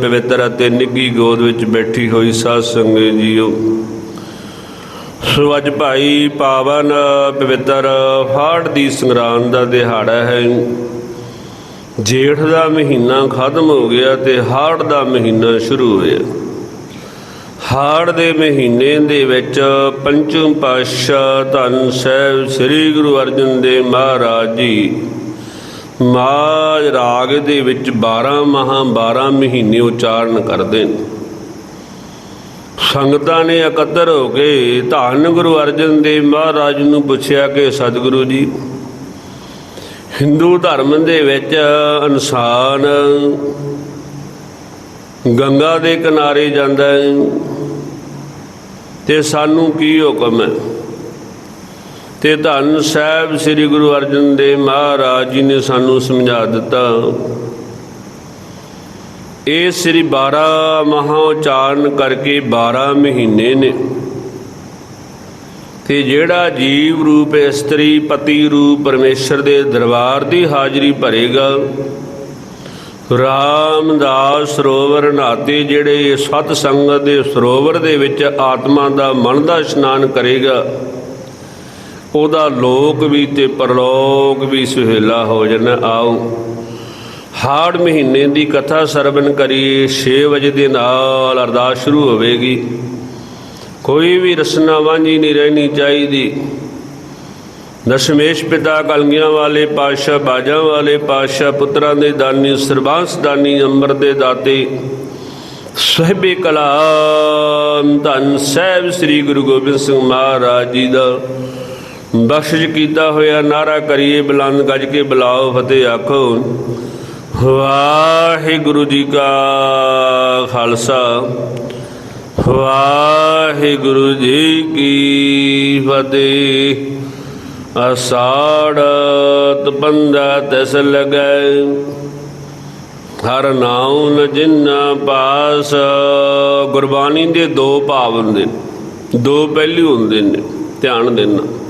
ਪਵਿੱਤਰ ਅਤੇ ਨਿੱਗੀ ਗੋਦ ਵਿੱਚ ਬੈਠੀ ਹੋਈ ਸਾਧ ਸੰਗਤ ਜੀਓ। ਸੋ ਅੱਜ ਭਾਈ ਪਾਵਨ ਪਵਿੱਤਰ ਫਾੜ ਦੀ ਸੰਗਰਾਂਦ ਦਾ ਦਿਹਾੜਾ ਹੈ। ਜੇਠ ਦਾ ਮਹੀਨਾ ਖਤਮ ਹੋ ਗਿਆ ਤੇ ਹਾੜ ਦਾ ਮਹੀਨਾ ਸ਼ੁਰੂ ਹੋਇਆ। ਹਾੜ ਦੇ ਮਹੀਨੇ ਦੇ ਵਿੱਚ ਪੰਚਮ ਪਾਤਸ਼ਾਹ ਧੰਨ ਸਾਹਿਬ ਸ੍ਰੀ ਗੁਰੂ ਅਰਜਨ ਦੇਵ ਮਹਾਰਾਜ ਜੀ ਮਾਜ ਰਾਗ ਦੇ ਵਿੱਚ 12 ਮਹਾ 12 ਮਹੀਨੇ ਉਚਾਰਨ ਕਰਦੇ ਨੇ। ਸੰਗਤਾਂ ਨੇ ਇਕੱਤਰ ਹੋ ਕੇ ਧੰਨ ਗੁਰੂ ਅਰਜਨ ਦੇਵ ਮਹਾਰਾਜ ਨੂੰ ਪੁੱਛਿਆ ਕਿ ਸਤਿਗੁਰੂ ਜੀ, ਹਿੰਦੂ ਧਰਮ ਦੇ ਵਿੱਚ ਇਨਸਾਨ ਗੰਗਾ ਦੇ ਕਿਨਾਰੇ ਜਾਂਦਾ ਹੈ ਤੇ ਸਾਨੂੰ ਕੀ ਹੁਕਮ ਹੈ? ਤੇ ਧੰਨ ਸਾਹਿਬ ਸ੍ਰੀ ਗੁਰੂ ਅਰਜਨ ਦੇਵ ਮਹਾਰਾਜ ਜੀ ਨੇ ਸਾਨੂੰ ਸਮਝਾ ਦਿੱਤਾ। ਇਹ ਸ੍ਰੀ 12 ਮਹਾ ਉਚਾਰਨ ਕਰਕੇ 12 ਮਹੀਨੇ ਨੇ। ਤੇ ਜਿਹੜਾ ਜੀਵ ਰੂਪ, ਇਸਤਰੀ ਪਤੀ ਰੂਪ ਪਰਮੇਸ਼ਰ ਦੇ ਦਰਬਾਰ ਦੀ ਹਾਜ਼ਰੀ ਭਰੇਗਾ, ਰਾਮਦਾਸ ਸਰੋਵਰ ਨਾਤੇ ਜਿਹੜੇ ਸਤ ਸੰਗਤ ਦੇ ਸਰੋਵਰ ਦੇ ਵਿੱਚ ਆਤਮਾ ਦਾ ਮਨ ਦਾ ਇਸ਼ਨਾਨ ਕਰੇਗਾ ਉਹਦਾ ਲੋਕ ਵੀ ਤੇ ਪਰਲੋਕ ਵੀ ਸੁਹੇਲਾ ਹੋ ਜਾਣਾ ਆਓ। ਹਾੜ ਮਹੀਨੇ ਦੀ ਕਥਾ ਸਰਵਨ ਕਰੀ 6 ਵਜੇ ਦੇ ਨਾਲ ਅਰਦਾਸ ਸ਼ੁਰੂ ਹੋਵੇਗੀ। ਕੋਈ ਵੀ ਰਸਨਾ ਵਾਂਝੀ ਨਹੀਂ ਰਹਿਣੀ ਚਾਹੀਦੀ। ਦਸ਼ਮੇਸ਼ ਪਿਤਾ ਕਲਗੀਆਂ ਵਾਲੇ, ਪਾਤਸ਼ਾਹ ਬਾਜਾਂ ਵਾਲੇ, ਪਾਤਸ਼ਾਹ ਪੁੱਤਰਾਂ ਦੇ ਦਾਨੀ, ਸਰਬਾਂਸ ਦਾਨੀ, ਅੰਮ੍ਰਿਤ ਦੇ ਦਾਤੇ, ਸਹਿਬੇ ਕਲਾਮ ਧੰਨ ਸਾਹਿਬ ਸ੍ਰੀ ਗੁਰੂ ਗੋਬਿੰਦ ਸਿੰਘ ਮਹਾਰਾਜ ਜੀ ਦਾ। ਬਖਸ਼ਿਸ਼ ਕੀਤਾ ਹੋਇਆ ਨਾਰਾ ਕਰੀਏ ਬੁਲੰਦ ਗੱਜ ਕੇ ਬੁਲਾਓ ਫਤਿਹ ਆਖੋ। ਵਾਹਿਗੁਰੂ ਜੀ ਕਾ ਖਾਲਸਾ। ਵਾਹਿਗੁਰੂ ਜੀ ਕੀ ਫਤਿਹ। ਅਸਾੜਤ ਬੰਦਾ ਤਸ ਲਗੈ। ਹਰ ਨਾਉ ਨ ਜਿੰਨਾ ਪਾਸ ਗੁਰਬਾਣੀ ਦੇ ਦੋ ਭਾਵ ਹੁੰਦੇ ਨੇ, ਦੋ ਪਹਿਲੂ ਹੁੰਦੇ ਨੇ, ਧਿਆਨ ਦੇਣਾ।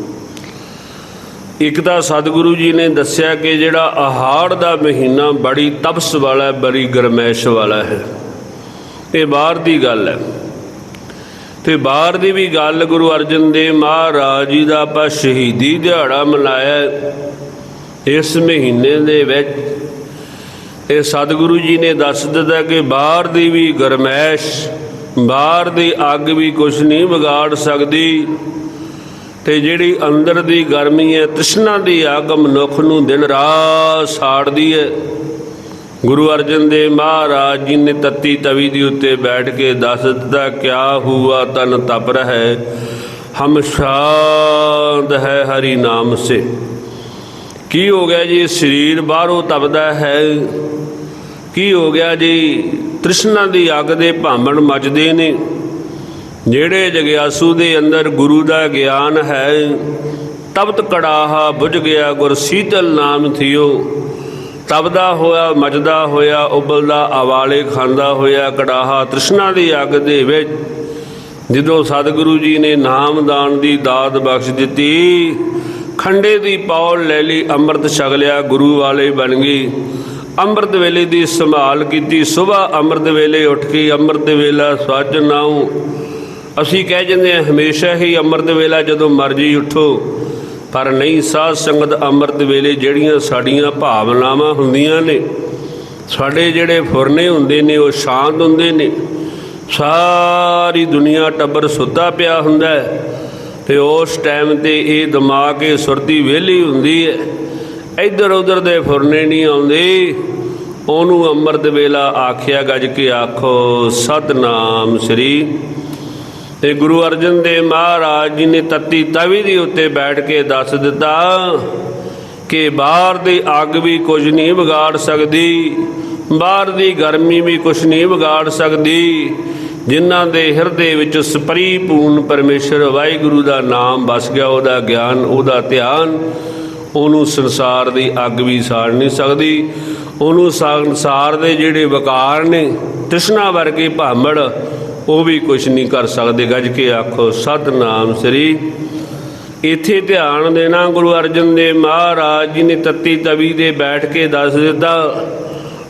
ਇੱਕ ਤਾਂ ਸਤਿਗੁਰੂ ਜੀ ਨੇ ਦੱਸਿਆ ਕਿ ਜਿਹੜਾ ਆਹਾੜ ਦਾ ਮਹੀਨਾ ਬੜੀ ਤਪਸ ਵਾਲਾ, ਬੜੀ ਗਰਮੈਸ਼ ਵਾਲਾ ਹੈ। ਇਹ ਬਾਹਰ ਦੀ ਗੱਲ ਹੈ। ਤੇ ਬਾਹਰ ਦੀ ਵੀ ਗੱਲ ਗੁਰੂ ਅਰਜਨ ਦੇਵ ਮਹਾਰਾਜ ਜੀ ਦਾ ਆਪਾਂ ਸ਼ਹੀਦੀ ਦਿਹਾੜਾ ਮਨਾਇਆ ਇਸ ਮਹੀਨੇ ਦੇ ਵਿੱਚ ਇਹ ਸਤਿਗੁਰੂ ਜੀ ਨੇ ਦੱਸ ਦਿੱਤਾ ਕਿ ਬਾਹਰ ਦੀ ਵੀ ਗਰਮੈਸ਼, ਬਾਹਰ ਦੀ ਅੱਗ ਵੀ ਕੁਝ ਨਹੀਂ ਵਿਗਾੜ ਸਕਦੀ। ਤੇ ਜਿਹੜੀ ਅੰਦਰ ਦੀ ਗਰਮੀ ਹੈ, ਤ੍ਰਿਸ਼ਨਾ ਦੀ ਅੱਗ ਮਨੁੱਖ ਨੂੰ ਦਿਨ ਰਾਤ ਸਾੜਦੀ ਹੈ। ਗੁਰੂ ਅਰਜਨ ਦੇਵ ਮਹਾਰਾਜ ਜੀ ਨੇ ਤਤੀ ਤਵੀ ਦੇ ਉੱਤੇ ਬੈਠ ਕੇ ਦੱਸ ਦਿੱਤਾ, ਕਿਆ ਹੁਆ ਤਨ ਤਪ ਰਹਿ, ਹਮ ਸ਼ਾਂਤ ਹੈ ਹਰੀ ਨਾਮ ਸੇ। ਕੀ ਹੋ ਗਿਆ ਜੀ? ਸਰੀਰ ਬਾਹਰੋਂ ਤਪਦਾ ਹੈ। ਕੀ ਹੋ ਗਿਆ ਜੀ? ਤ੍ਰਿਸ਼ਨਾ ਦੀ ਅੱਗ ਦੇ ਭਾਂਬਣ ਮੱਚਦੇ ਨੇ। ਜਿਹੜੇ ਜਗਿਆਸੂ ਦੇ ਅੰਦਰ ਗੁਰੂ ਦਾ ਗਿਆਨ ਹੈ ਤਬਤ ਕੜਾਹਾ ਬੁਝ ਗਿਆ, ਗੁਰ ਸੀਤਲ ਨਾਮ ਥਿਓ। ਤਬਦਾ ਹੋਇਆ ਮਜਦਾ ਹੋਇਆ, ਉਬਲਦਾ, ਆਵਾਲੇ ਖਾਂਦਾ ਹੋਇਆ, ਕੜਾਹਾ ਤ੍ਰਿਸ਼ਨਾ ਦੀ ਅੱਗ ਦੇ ਵਿੱਚ। ਜਦੋਂ ਸਤਿਗੁਰੂ ਜੀ ਨੇ ਨਾਮਦਾਨ ਦੀ ਦਾਤ ਬਖਸ਼ ਦਿੱਤੀ, ਖੰਡੇ ਦੀ ਪੌਲ ਲੈ ਲਈ, ਅੰਮ੍ਰਿਤ ਛਕ ਲਿਆ, ਗੁਰੂ ਵਾਲੇ ਬਣ ਗਈ ਅੰਮ੍ਰਿਤ ਵੇਲੇ ਦੀ ਸੰਭਾਲ ਕੀਤੀ ਸਵੇਰ ਅੰਮ੍ਰਿਤ ਵੇਲੇ ਉੱਠ ਕੇ ਅੰਮ੍ਰਿਤ ਵੇਲਾ ਸੱਜ ਨਾਉ। ਅਸੀਂ ਕਹਿ ਜਾਂਦੇ ਹਾਂ, ਹਮੇਸ਼ਾ ਹੀ ਅੰਮ੍ਰਿਤ ਵੇਲਾ ਜਦੋਂ ਮਰਜ਼ੀ ਉਠੋ, ਪਰ ਨਹੀਂ, ਸਾਧ ਸੰਗਤ ਅੰਮ੍ਰਿਤ ਵੇਲੇ ਜਿਹੜੀਆਂ ਸਾਡੀਆਂ ਭਾਵਨਾਵਾਂ ਹੁੰਦੀਆਂ ਨੇ, ਸਾਡੇ ਜਿਹੜੇ ਫੁਰਨੇ ਹੁੰਦੇ ਨੇ, ਉਹ ਸ਼ਾਂਤ ਹੁੰਦੇ ਨੇ, ਸਾਰੀ ਦੁਨੀਆ ਟੱਬਰ ਸੁੱਤਾ ਪਿਆ ਹੁੰਦਾ ਹੈ, ਤੇ ਉਸ ਟਾਈਮ ਤੇ ਇਹ ਦਿਮਾਗ, ਇਹ ਸੁਰਤੀ ਵਿਹਲੀ ਹੁੰਦੀ ਹੈ ਇੱਧਰ ਉੱਧਰ ਦੇ ਫੁਰਨੇ ਨਹੀਂ ਆਉਂਦੇ, ਉਹਨੂੰ ਅੰਮ੍ਰਿਤ ਵੇਲਾ ਆਖਿਆ ਗੱਜ ਕੇ ਆਖੋ, ਸਤਨਾਮ ਸ੍ਰੀ ਤੇ ਗੁਰੂ ਅਰਜਨ ਦੇਵ ਮਹਾਰਾਜ ਜੀ ਨੇ ਤਤੀ ਤਵੀ ਦੇ ਉੱਤੇ ਬੈਠ ਕੇ ਦੱਸ ਦਿੱਤਾ ਕਿ ਬਾਹਰ ਦੀ ਅੱਗ ਵੀ ਕੁਝ ਨਹੀਂ ਵਿਗਾੜ ਸਕਦੀ, ਬਾਹਰ ਦੀ ਗਰਮੀ ਵੀ ਕੁਝ ਨਹੀਂ ਵਿਗਾੜ ਸਕਦੀ। ਜਿਨ੍ਹਾਂ ਦੇ ਹਿਰਦੇ ਵਿੱਚ ਸਪਰੀ ਪੂਰਨ ਪਰਮੇਸ਼ਰ ਵਾਹਿਗੁਰੂ ਦਾ ਨਾਮ ਵਸ ਗਿਆ, ਉਹਦਾ ਗਿਆਨ, ਉਹਦਾ ਧਿਆਨ, ਉਹਨੂੰ ਸੰਸਾਰ ਦੀ ਅੱਗ ਵੀ ਸਾੜ ਨਹੀਂ ਸਕਦੀ। ਉਹਨੂੰ ਸੰਸਾਰ ਦੇ ਜਿਹੜੇ ਵਿਕਾਰ ਨੇ, ਤ੍ਰਿਸ਼ਨਾ ਵਰਗੇ ਭਾਮੜ ਉਹ ਵੀ ਕੁਝ ਨਹੀਂ ਕਰ ਸਕਦੇ। ਗੱਜ ਕੇ ਆਖੋ, ਸਤਨਾਮ ਸ੍ਰੀ। ਇੱਥੇ ਧਿਆਨ ਦੇਣਾ ਗੁਰੂ ਅਰਜਨ ਦੇਵ ਮਹਾਰਾਜ ਜੀ ਨੇ ਤੱਤੀ ਤਵੀ ਦੇ ਬੈਠ ਕੇ ਦੱਸ ਦਿੱਤਾ,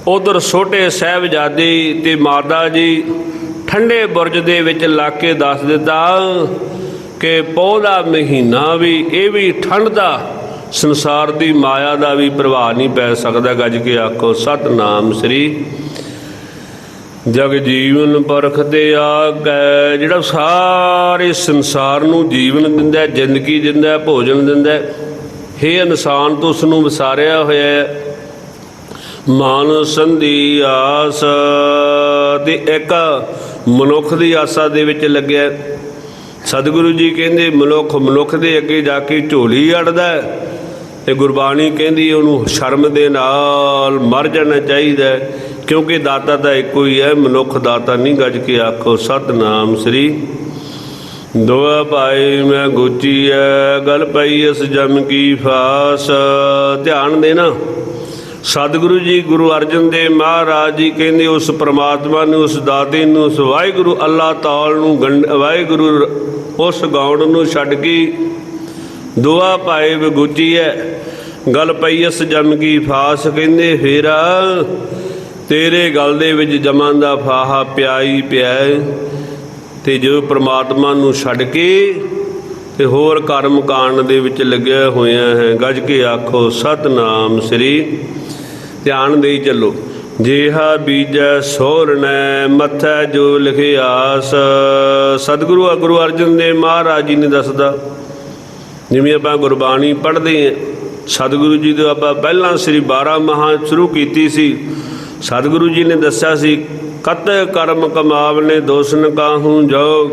ਉਧਰ ਛੋਟੇ ਸਾਹਿਬਜ਼ਾਦੇ ਤੇ ਮਾਤਾ ਜੀ ਠੰਡੇ ਬੁਰਜ ਦੇ ਵਿੱਚ ਲਾ ਕੇ ਦੱਸ ਦਿੱਤਾ ਕਿ ਪੌਦਾ ਮਹੀਨਾ ਵੀ, ਇਹ ਵੀ ਠੰਡ ਦਾ, ਸੰਸਾਰ ਦੀ ਮਾਇਆ ਦਾ ਵੀ ਪ੍ਰਭਾਵ ਨਹੀਂ ਪੈ ਸਕਦਾ। ਗੱਜ ਕੇ ਆਖੋ, ਸਤਨਾਮ ਸ੍ਰੀ। ਜਗ ਜੀਵਨ ਪਰਖ ਤੇ ਆਗੈ, ਜਿਹੜਾ ਸਾਰੇ ਸੰਸਾਰ ਨੂੰ ਜੀਵਨ ਦਿੰਦਾ, ਜ਼ਿੰਦਗੀ ਦਿੰਦਾ, ਭੋਜਨ ਦਿੰਦਾ ਹੈ। ਹੇ ਇਨਸਾਨ, ਤੋਂ ਉਸ ਨੂੰ ਵਿਸਾਰਿਆ ਹੋਇਆ ਹੈ ਮਨ ਸੰਧੀ ਆਸ ਤੇ ਇੱਕ ਮਨੁੱਖ ਦੀ ਆਸਾ ਦੇ ਵਿੱਚ ਲੱਗਿਆ ਸਤਿਗੁਰੂ ਜੀ ਕਹਿੰਦੇ, ਮਨੁੱਖ ਮਨੁੱਖ ਦੇ ਅੱਗੇ ਜਾ ਕੇ ਝੋਲੀ ਅੜਦਾ ਹੈ ਤੇ ਗੁਰਬਾਣੀ ਕਹਿੰਦੀ, ਉਹਨੂੰ ਸ਼ਰਮ ਦੇ ਨਾਲ ਮਰ ਜਾਣਾ ਚਾਹੀਦਾ ਕਿਉਂਕਿ ਦਾਤਾ ਤਾਂ ਇੱਕੋ ਹੀ ਹੈ, ਮਨੁੱਖ ਦਾਤਾ ਨਹੀਂ ਗੱਜ ਕੇ ਆਖੋ, ਸਤਨਾਮ ਸ੍ਰੀ ਦੋਆ ਭਾਈ ਮੈਂ ਗੁੱਚੀ ਐ, ਗਲ ਪਈ ਇਸ ਜਮ ਕੀ ਫਾਸ। ਧਿਆਨ ਦੇਣਾ, ਸਤਿਗੁਰੂ ਜੀ ਗੁਰੂ ਅਰਜਨ ਦੇਵ ਮਹਾਰਾਜ ਜੀ ਕਹਿੰਦੇ, ਉਸ ਪ੍ਰਮਾਤਮਾ ਨੂੰ, ਉਸ ਦਾਤੇ ਨੂੰ, ਉਸ ਵਾਹਿਗੁਰੂ ਅੱਲਾਹ ਤਾਲ ਨੂੰ ਗੰਡ- ਵਾਹਿਗੁਰੂ ਉਸ ਗਾਉਣ ਨੂੰ ਛੱਡ ਕੇ ਦੁਆ ਪਾਏ ਬਗੁੱਚੀ ਐ, ਗਲ ਪਈ ਇਸ ਜਮ ਕੀ ਫਾਸ। ਕਹਿੰਦੇ, ਫੇਰਾ ਤੇਰੇ ਗਲ ਦੇ ਵਿੱਚ ਜਮਾਂ ਦਾ ਫਾਹਾ ਪਿਆਈ ਪਿਆ ਹੈ। ਤੇ ਜੋ ਪ੍ਰਮਾਤਮਾ ਨੂੰ ਛੱਡ ਕੇ ਤੇ ਹੋਰ ਕਰਮ ਕਾਂਡ ਦੇ ਵਿੱਚ ਲੱਗਿਆ ਹੋਇਆ ਹੈ, ਗੱਜ ਕੇ ਆਖੋ, ਸਤਨਾਮ ਸ੍ਰੀ। ਧਿਆਨ ਦੇਈ ਚੱਲੋ। ਜੇਹਾ ਬੀਜੈ ਸੋਰਣੈ ਮੱਥੈ ਜੋ ਲਿਖਿਆਸ ਸਤਿਗੁਰੂ ਗੁਰੂ ਅਰਜਨ ਦੇਵ ਮਹਾਰਾਜ ਜੀ ਨੇ ਦੱਸਦਾ, ਜਿਵੇਂ ਆਪਾਂ ਗੁਰਬਾਣੀ ਪੜ੍ਹਦੇ ਹਾਂ ਸਤਿਗੁਰੂ ਜੀ ਤੋਂ ਆਪਾਂ ਪਹਿਲਾਂ ਸ੍ਰੀ 12 ਮਹਾ ਸ਼ੁਰੂ ਕੀਤੀ ਸੀ। ਸਤਿਗੁਰੂ ਜੀ ਨੇ ਦੱਸਿਆ ਸੀ, ਕਤ ਕਰਮ ਕਮਾਵਨੇ ਦੋਸਨ ਕਾਹੂ ਜੋਗ,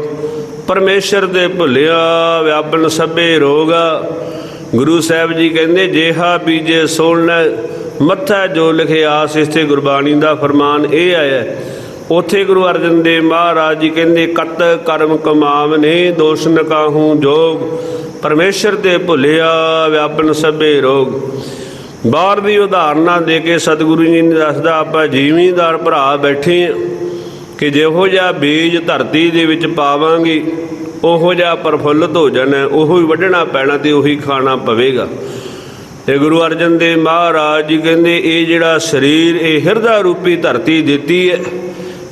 ਪਰਮੇਸ਼ਰ ਦੇ ਭੁੱਲਿਆ ਵਿਆਪਨ ਸਭੇ ਰੋਗਾ ਗੁਰੂ ਸਾਹਿਬ ਜੀ ਕਹਿੰਦੇ, ਜੇਹਾ ਬੀਜੇ ਸੋਲਣਾ ਮੱਥਾ ਜੋ ਲਿਖਿਆ ਆਸ ਇਸਤੇ ਗੁਰਬਾਣੀ ਦਾ ਫਰਮਾਨ ਇਹ ਆਇਆ ਹੈ। ਉੱਥੇ ਗੁਰੂ ਅਰਜਨ ਦੇਵ ਮਹਾਰਾਜ ਜੀ ਕਹਿੰਦੇ, ਕਤ ਕਰਮ ਕਮਾਵਨੇ ਦੋਸ਼ ਨ ਜੋਗ, ਪਰਮੇਸ਼ਰ ਤੇ ਭੁੱਲਿਆ ਵਿਆਪਨ ਸਭੇ ਰੋਗ ਬਾਹਰ ਦੀ ਉਦਾਹਰਨਾਂ ਦੇ ਕੇ ਸਤਿਗੁਰੂ ਜੀ ਨੇ ਦੱਸਦਾ, ਆਪਾਂ ਜੀਵੀਂਦਾਰ ਭਰਾ ਬੈਠੇ ਹਾਂ ਕਿ ਜਿਹੋ ਜਿਹਾ ਬੀਜ ਧਰਤੀ ਦੇ ਵਿੱਚ ਪਾਵਾਂਗੇ, ਉਹੋ ਜਿਹਾ ਪ੍ਰਫੁੱਲਤ ਹੋ ਜਾਣਾ, ਉਹੋ ਹੀ ਵੱਢਣਾ ਪੈਣਾ ਤੇ ਉਹੀ ਖਾਣਾ ਪਵੇਗਾ। ਤੇ ਗੁਰੂ ਅਰਜਨ ਦੇਵ ਮਹਾਰਾਜ ਜੀ ਕਹਿੰਦੇ, ਇਹ ਜਿਹੜਾ ਸਰੀਰ, ਇਹ ਹਿਰਦਾ ਰੂਪੀ ਧਰਤੀ ਦਿੱਤੀ ਹੈ।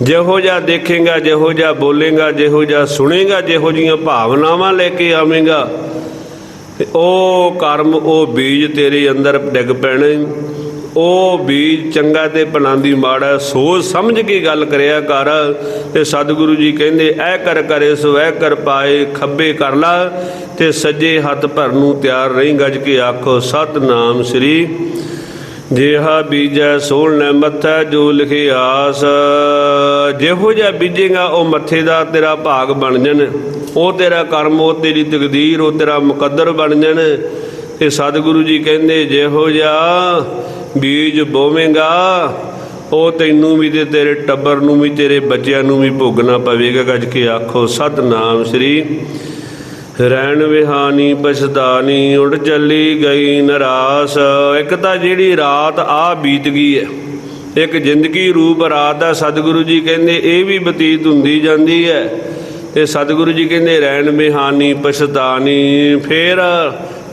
ਜਿਹੋ ਜਿਹਾ ਦੇਖੇਗਾ, ਜਿਹੋ ਜਿਹਾ ਬੋਲੇਗਾ, ਜਿਹੋ ਜਿਹਾ ਸੁਣੇਗਾ, ਜਿਹੋ ਜੀਆਂ ਭਾਵਨਾਵਾਂ ਲੈ ਕੇ ਆਵੇਂਗਾ ਤੇ ਉਹ ਕਰਮ, ਉਹ ਬੀਜ ਤੇਰੇ ਅੰਦਰ ਡਿੱਗ ਪੈਣੇ। ਉਹ ਬੀਜ ਚੰਗਾ ਤੇ ਭਲਾਂਦੀ ਮਾੜਾ, ਸੋਚ ਸਮਝ ਕੇ ਗੱਲ ਕਰਿਆ ਕਰ। ਤੇ ਸਤਿਗੁਰੂ ਜੀ ਕਹਿੰਦੇ, ਐ ਕਰ, ਕਰੇ ਸੋ ਐ ਕਰ ਪਾਏ, ਖੱਬੇ ਕਰ ਲਾ। ਤੇ ਸੱਜੇ ਹੱਥ ਭਰ ਨੂੰ ਤਿਆਰ ਰਹੀਂ, ਗੱਜ ਕੇ ਆਖੋ, ਸਤਨਾਮ ਸ੍ਰੀ ਜੇਹਾ ਬੀਜੈ ਸੋਹਣ ਮੱਥਾ ਜੋ ਲਿਖੇ ਆਸ। ਜਿਹੋ ਜਿਹਾ ਬੀਜੇਗਾ, ਉਹ ਮੱਥੇ ਦਾ ਤੇਰਾ ਭਾਗ ਬਣ ਜਾਣ। ਉਹ ਤੇਰਾ ਕਰਮ, ਉਹ ਤੇਰੀ ਤਕਦੀਰ, ਉਹ ਤੇਰਾ ਮੁਕੱਦਰ ਬਣ ਜਾਣ। ਤੇ ਸਤਿਗੁਰੂ ਜੀ ਕਹਿੰਦੇ, ਜਿਹੋ ਜਿਹਾ ਬੀਜ ਬੋਵੇਂਗਾ, ਉਹ ਤੈਨੂੰ ਵੀ ਤੇ ਤੇਰੇ ਟੱਬਰ ਨੂੰ ਵੀ, ਤੇਰੇ ਬੱਚਿਆਂ ਨੂੰ ਵੀ ਭੋਗਣਾ ਪਵੇਗਾ। ਗੱਜ ਕੇ ਆਖੋ, ਸਤਨਾਮ ਸ੍ਰੀ ਰਹਿਣ ਵਿਹਾਨੀ ਪਛਤਾਨੀ ਉੜ ਚੱਲੀ ਗਈ ਨਰਾਸ। ਇੱਕ ਤਾਂ ਜਿਹੜੀ ਰਾਤ ਆ ਬੀਤ ਗਈ ਹੈ ਇੱਕ ਜ਼ਿੰਦਗੀ ਰੂਪ ਰਾਤ ਦਾ ਸਤਿਗੁਰੂ ਜੀ ਕਹਿੰਦੇ, ਇਹ ਵੀ ਬਤੀਤ ਹੁੰਦੀ ਜਾਂਦੀ ਹੈ। ਤੇ ਸਤਿਗੁਰੂ ਜੀ ਕਹਿੰਦੇ, ਰਹਿਣ ਵਿਹਾਨੀ, ਪਛਤਾਨੀ, ਫੇਰ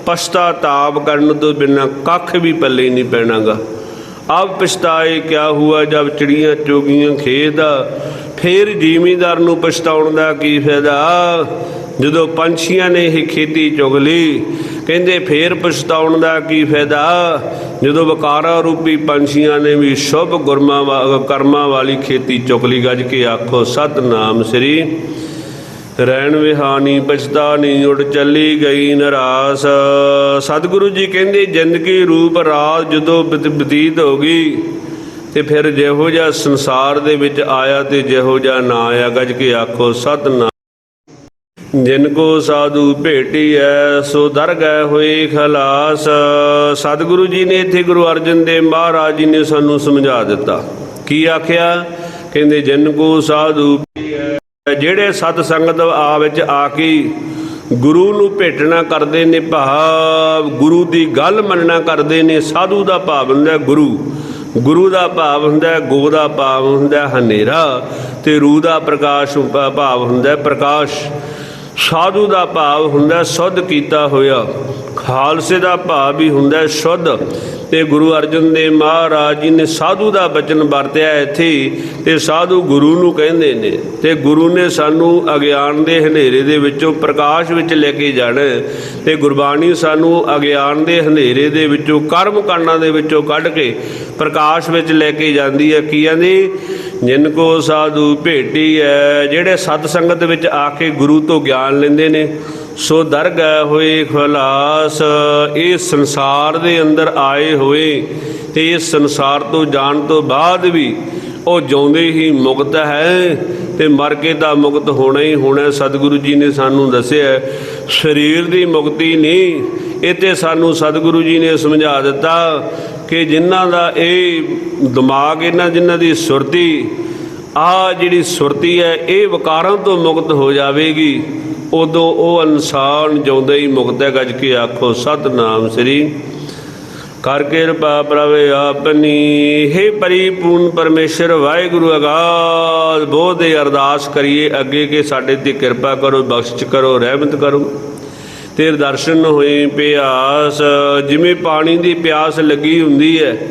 ਪਛਤਾਤਾਪ ਕਰਨ ਤੋਂ ਬਿਨਾਂ ਕੱਖ ਵੀ ਪੱਲੇ ਨਹੀਂ ਪੈਣਾਗਾ। ਅਬ ਪਛਤਾਏ ਕਿਆ ਹੁਆ, ਜਬ ਚਿੜੀਆਂ ਚੋਗੀਆਂ ਖੇਤ ਫੇਰ ਜ਼ਿਮੀਂਦਾਰ ਨੂੰ ਪਛਤਾਉਣ ਦਾ ਕੀ ਫਾਇਦਾ? ਜਦੋਂ ਪੰਛੀਆਂ ਨੇ ਇਹ ਖੇਤੀ ਚੁਗ ਲਈ ਕਹਿੰਦੇ ਫੇਰ ਪਛਤਾਉਣ ਦਾ ਕੀ ਫਾਇਦਾ? ਜਦੋਂ ਵਕਾਰਾ ਰੂਪੀ ਪੰਛੀਆਂ ਨੇ ਵੀ ਸ਼ੁਭ ਗੁਰਮਾ ਵਾ- ਕਰਮਾਂ ਵਾਲੀ ਖੇਤੀ ਚੁੱਕ ਲਈ, ਗੱਜ ਕੇ ਆਖੋ, ਸਤਨਾਮ ਸ੍ਰੀ ਰਹਿਣ ਵਿਹਾਨੀ ਪਛਤਾਨੀ ਉੜ ਚੱਲੀ ਗਈ ਨਰਾਸ। ਸਤਿਗੁਰੂ ਜੀ ਕਹਿੰਦੇ, ਜ਼ਿੰਦਗੀ ਰੂਪ ਰਾਤ ਜਦੋਂ ਬਤ- ਬਤੀਤ ਹੋ ਗਈ, ਤੇ ਫਿਰ ਜਿਹੋ ਜਿਹਾ ਸੰਸਾਰ ਦੇ ਵਿੱਚ ਆਇਆ ਤੇ ਜਿਹੋ ਜਿਹਾ ਨਾ ਆਇਆ, ਗੱਜ ਕੇ ਆਖੋ, ਸਤਨਾਮ ਜਿਨ ਕੋ ਸਾਧੂ ਭੇਟੀਐ, ਸੋ ਦਰ ਗਏ ਹੋਏ ਖਲਾਸ। ਸਤਿਗੁਰੂ ਜੀ ਨੇ ਇੱਥੇ ਗੁਰੂ ਅਰਜਨ ਦੇਵ ਮਹਾਰਾਜ ਜੀ ਨੇ ਸਾਨੂੰ ਸਮਝਾ ਦਿੱਤਾ। ਕੀ ਆਖਿਆ? ਕਹਿੰਦੇ, ਜਿਨ ਕੋ ਸਾਧੂ ਜਿਹੜੇ ਸਤ ਸੰਗਤ ਆ ਵਿੱਚ ਆ ਕੇ ਗੁਰੂ ਨੂੰ ਭੇਟਣਾ ਕਰਦੇ ਨੇ, ਭਾਵ ਗੁਰੂ ਦੀ ਗੱਲ ਮੰਨਣਾ ਕਰਦੇ ਨੇ, ਸਾਧੂ ਦਾ ਭਾਵ ਹੁੰਦਾ ਗੁਰੂ। ਗੁਰੂ ਦਾ ਭਾਵ ਹੁੰਦਾ ਗੋ ਦਾ ਭਾਵ ਹੁੰਦਾ ਹਨੇਰਾ, ਤੇ ਰੂ ਦਾ ਪ੍ਰਕਾਸ਼ ਭਾਵ ਹੁੰਦਾ ਪ੍ਰਕਾਸ਼। ਸਾਧੂ ਦਾ ਭਾਵ ਹੁੰਦਾ ਹੈ ਕੀਤਾ ਹੋਇਆ। ਖਾਲਸੇ ਦਾ ਭਾਵ ਵੀ ਹੁੰਦਾ ਸ਼ੁੱਧ। ਤੇ ਗੁਰੂ ਅਰਜਨ ਦੇਵ ਮਹਾਰਾਜ ਜੀ ਨੇ ਸਾਧੂ ਦਾ ਬਚਨ ਵਰਤਿਆ ਇੱਥੇ ਤੇ ਸਾਧੂ ਗੁਰੂ ਨੂੰ ਕਹਿੰਦੇ ਨੇ, ਤੇ ਗੁਰੂ ਨੇ ਸਾਨੂੰ ਅਗਿਆਨ ਦੇ ਹਨੇਰੇ ਦੇ ਵਿੱਚੋਂ ਪ੍ਰਕਾਸ਼ ਵਿੱਚ ਲੈ ਕੇ ਜਾਣਾ ਹੈ, ਤੇ ਗੁਰਬਾਣੀ ਸਾਨੂੰ ਅਗਿਆਨ ਦੇ ਹਨੇਰੇ ਦੇ ਵਿੱਚੋਂ, ਕਰਮ ਕਾਂਡਾਂ ਦੇ ਵਿੱਚੋਂ ਕੱਢ ਕੇ ਪ੍ਰਕਾਸ਼ ਵਿੱਚ ਲੈ ਕੇ ਜਾਂਦੀ ਹੈ। ਕੀ ਕਹਿੰਦੀ? ਜਿਨ ਕੋ ਸਾਧੂ ਭੇਟੀ ਹੈ ਜਿਹੜੇ ਸਤ ਸੰਗਤ ਵਿੱਚ ਆ ਕੇ ਗੁਰੂ ਤੋਂ ਗਿਆਨ ਲੈਂਦੇ ਨੇ ਸੋ ਦਰ ਗਏ ਹੋਏ ਖਲਾਸ, ਇਹ ਸੰਸਾਰ ਦੇ ਅੰਦਰ ਆਏ ਹੋਏ ਤੇ ਇਸ ਸੰਸਾਰ ਤੋਂ ਜਾਣ ਤੋਂ ਬਾਅਦ ਵੀ ਉਹ ਜਿਉਂਦੇ ਹੀ ਮੁਕਤ ਹੈ ਤੇ ਮਰ ਕੇ ਤਾਂ ਮੁਕਤ ਹੋਣਾ ਹੀ ਹੋਣਾ ਸਤਿਗੁਰੂ ਜੀ ਨੇ ਸਾਨੂੰ ਦੱਸਿਆ, ਸਰੀਰ ਦੀ ਮੁਕਤੀ ਨਹੀਂ ਇਹ ਤੇ ਸਾਨੂੰ ਸਤਿਗੁਰੂ ਜੀ ਨੇ ਸਮਝਾ ਦਿੱਤਾ ਕਿ ਜਿਨ੍ਹਾਂ ਦਾ ਇਹ ਦਿਮਾਗ, ਇਹਨਾਂ ਜਿਨ੍ਹਾਂ ਦੀ ਸੁਰਤੀ ਆ ਜਿਹੜੀ ਸੁਰਤੀ ਹੈ, ਇਹ ਵਿਕਾਰਾਂ ਤੋਂ ਮੁਕਤ ਹੋ ਜਾਵੇਗੀ। ਉਦੋਂ ਉਹ ਇਨਸਾਨ ਜਿਉਂਦਾ ਹੀ ਮੁਕਤ ਹੈ, ਗੱਜ ਕੇ ਆਖੋ, ਸਤਨਾਮ ਸ੍ਰੀ ਕਰ ਕਿਰਪਾ ਪ੍ਰਵੇ ਆਪਨੀ हे ਪਰਿਪੂਰਨ ਪਰਮੇਸ਼ਰ, ਵਾਹਿਗੁਰੂ ਅਗਾਧ ਬੋਧ ਅਰਦਾਸ ਕਰੀਏ ਅੱਗੇ ਕਿ ਸਾਡੇ ਤੇ ਕਿਰਪਾ ਕਰੋ, ਬਖਸ਼ਿਸ਼ ਕਰੋ, ਰਹਿਮਤ ਕਰੋ। ਤੇਰੇ ਦਰਸ਼ਨ ਹੋਏ ਪਿਆਸ। ਜਿਵੇਂ ਪਾਣੀ ਦੀ ਪਿਆਸ ਲੱਗੀ ਹੁੰਦੀ ਹੈ,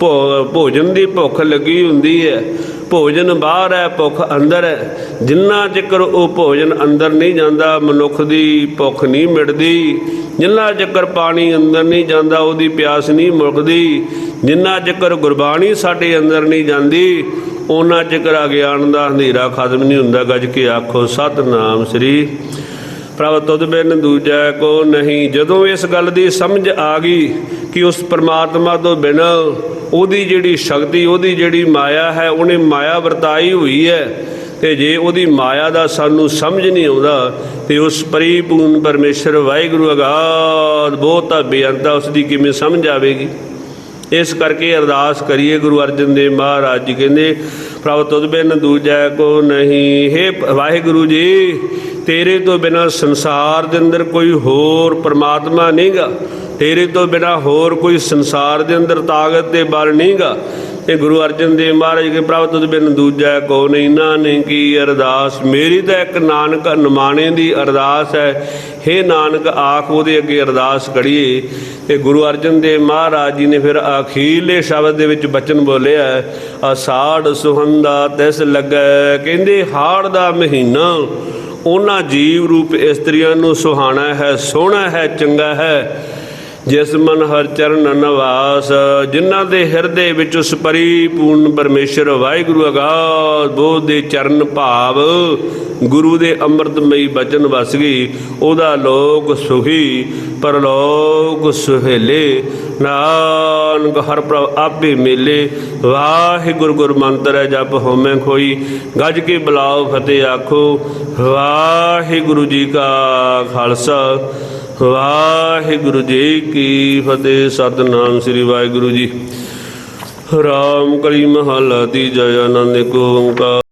ਭੋ- ਭੋਜਨ ਦੀ ਭੁੱਖ ਲੱਗੀ ਹੁੰਦੀ ਹੈ ਭੋਜਨ ਬਾਹਰ ਹੈ, ਭੁੱਖ ਅੰਦਰ ਹੈ। ਜਿੰਨਾ ਚਿਕਰ ਉਹ ਭੋਜਨ ਅੰਦਰ ਨਹੀਂ ਜਾਂਦਾ, ਮਨੁੱਖ ਦੀ ਭੁੱਖ ਨਹੀਂ ਮਿਟਦੀ। ਜਿੰਨਾ ਚਿਕਰ ਪਾਣੀ ਅੰਦਰ ਨਹੀਂ ਜਾਂਦਾ, ਉਹਦੀ ਪਿਆਸ ਨਹੀਂ ਮੁੱਕਦੀ। ਜਿੰਨਾ ਚਿਕਰ ਗੁਰਬਾਣੀ ਸਾਡੇ ਅੰਦਰ ਨਹੀਂ ਜਾਂਦੀ ਉਹਨਾਂ ਚਿਕਰ ਅਗਿਆਨ ਦਾ ਹਨੇਰਾ ਖਤਮ ਨਹੀਂ ਹੁੰਦਾ। ਗੱਜ ਕੇ ਆਖੋ, ਸਤਨਾਮ ਸ੍ਰੀ ਪ੍ਰਭ ਤੁਧ ਬਿਨ ਦੂਜਾ ਕੋ ਨਹੀਂ। ਜਦੋਂ ਇਸ ਗੱਲ ਦੀ ਸਮਝ ਆ ਗਈ ਕਿ ਉਸ ਪਰਮਾਤਮਾ ਤੋਂ ਬਿਨਾਂ ਉਹਦੀ ਜਿਹੜੀ ਸ਼ਕਤੀ, ਉਹਦੀ ਜਿਹੜੀ ਮਾਇਆ ਹੈ, ਉਹਨੇ ਮਾਇਆ ਵਰਤਾਈ ਹੋਈ ਹੈ ਤੇ ਜੇ ਉਹਦੀ ਮਾਇਆ ਦਾ ਸਾਨੂੰ ਸਮਝ ਨਹੀਂ ਆਉਂਦਾ ਤੇ ਉਸ ਪਰਿਪੂਰਨ ਪਰਮੇਸ਼ਰ ਵਾਹਿਗੁਰੂ ਅਗਾਧ ਬਹੁਤਾ ਬੇਅੰਤਾ ਉਸ ਦੀ ਕਿਵੇਂ ਸਮਝ ਆਵੇਗੀ? ਇਸ ਕਰਕੇ ਅਰਦਾਸ ਕਰੀਏ ਗੁਰੂ ਅਰਜਨ ਦੇਵ ਮਹਾਰਾਜ ਜੀ, ਕਹਿੰਦੇ, ਪ੍ਰਭ ਤੁਧ ਬਿਨ ਦੂਜਾ ਕੋ ਨਹੀਂ। हे ਵਾਹਿਗੁਰੂ ਜੀ ਤੇਰੇ ਤੋਂ ਬਿਨਾ ਸੰਸਾਰ ਦੇ ਅੰਦਰ ਕੋਈ ਹੋਰ ਪਰਮਾਤਮਾ ਨਹੀਂਗਾ। ਤੇਰੇ ਤੋਂ ਬਿਨਾ ਹੋਰ ਕੋਈ ਸੰਸਾਰ ਦੇ ਅੰਦਰ ਤਾਕਤ ਤੇ ਬਲ ਨਹੀਂਗਾ। ਇਹ ਗੁਰੂ ਅਰਜਨ ਦੇਵ ਮਹਾਰਾਜ ਕੇ ਪ੍ਰਭ ਤੁਧ ਬਿਨ ਦੂਜੈ ਕੋ ਨਹੀਂ ਨਾਨਕ ਕੀ ਅਰਦਾਸ। ਮੇਰੀ ਤਾਂ ਇੱਕ ਨਾਨਕ ਨਿਮਾਣੇ ਦੀ ਅਰਦਾਸ ਹੈ। हे ਨਾਨਕ, ਆਖ ਉਹਦੇ ਅੱਗੇ ਅਰਦਾਸ ਕਰੀਏ। ਤੇ ਗੁਰੂ ਅਰਜਨ ਦੇਵ ਮਹਾਰਾਜ ਜੀ ਨੇ ਫਿਰ ਅਖੀਰਲੇ ਸ਼ਬਦ ਦੇ ਵਿੱਚ ਬਚਨ ਬੋਲਿਆ ਆਸ਼ਾੜ ਸੁਹੰਦਾ ਤਿਸ ਲੱਗੈ ਕਹਿੰਦੇ, ਹਾੜ ਦਾ ਮਹੀਨਾ ਉਹਨਾਂ ਜੀਵ ਰੂਪ ਇਸਤਰੀਆਂ ਨੂੰ ਸੁਹਾਣਾ ਹੈ ਸੋਹਣਾ ਹੈ ਚੰਗਾ ਹੈ। ਜਿਸ ਮਨ ਹਰ ਚਰਨ ਨਵਾਸ, ਜਿਨ੍ਹਾਂ ਦੇ ਹਿਰਦੇ ਵਿੱਚ ਉਸ ਪਰਿਪੂਰਨ ਪਰਮੇਸ਼ਰ ਵਾਹਿਗੁਰੂ ਅਗਾਧ ਬੋਧ ਦੇ ਚਰਨ ਭਾਵ, ਗੁਰੂ ਦੇ ਅੰਮ੍ਰਿਤਮਈ ਬਚਨ ਵਸ ਗਈ, ਉਹਦਾ ਲੋਕ ਸੁਖੀ, ਪਰਲੋਕ ਸੁਹੇਲੇ, ਨਾਨਕ ਹਰ ਪ੍ਰਭ ਆਪੇ ਮੇਲੇ, ਵਾਹਿਗੁਰੂ ਗੁਰ ਮੰਤਰ ਹੈ ਜਪ ਹੋਮੈ ਖੋਈ, ਗੱਜ ਕੇ ਬੁਲਾਓ ਫਤਿਹ ਆਖੋ, ਵਾਹਿਗੁਰੂ ਜੀ ਕਾ ਖਾਲਸਾ। ਵਾਹਿਗੁਰੂ ਜੀ ਕੀ ਫਤਿਹ, ਸਤਨਾਮ ਸ੍ਰੀ ਵਾਹਿਗੁਰੂ ਜੀ। ਰਾਮ ਕਲੀ ਮਹਲਾ ਤੀਜਾ ਆਨੰਦ ਕੋ ਓੰਕਾਰ।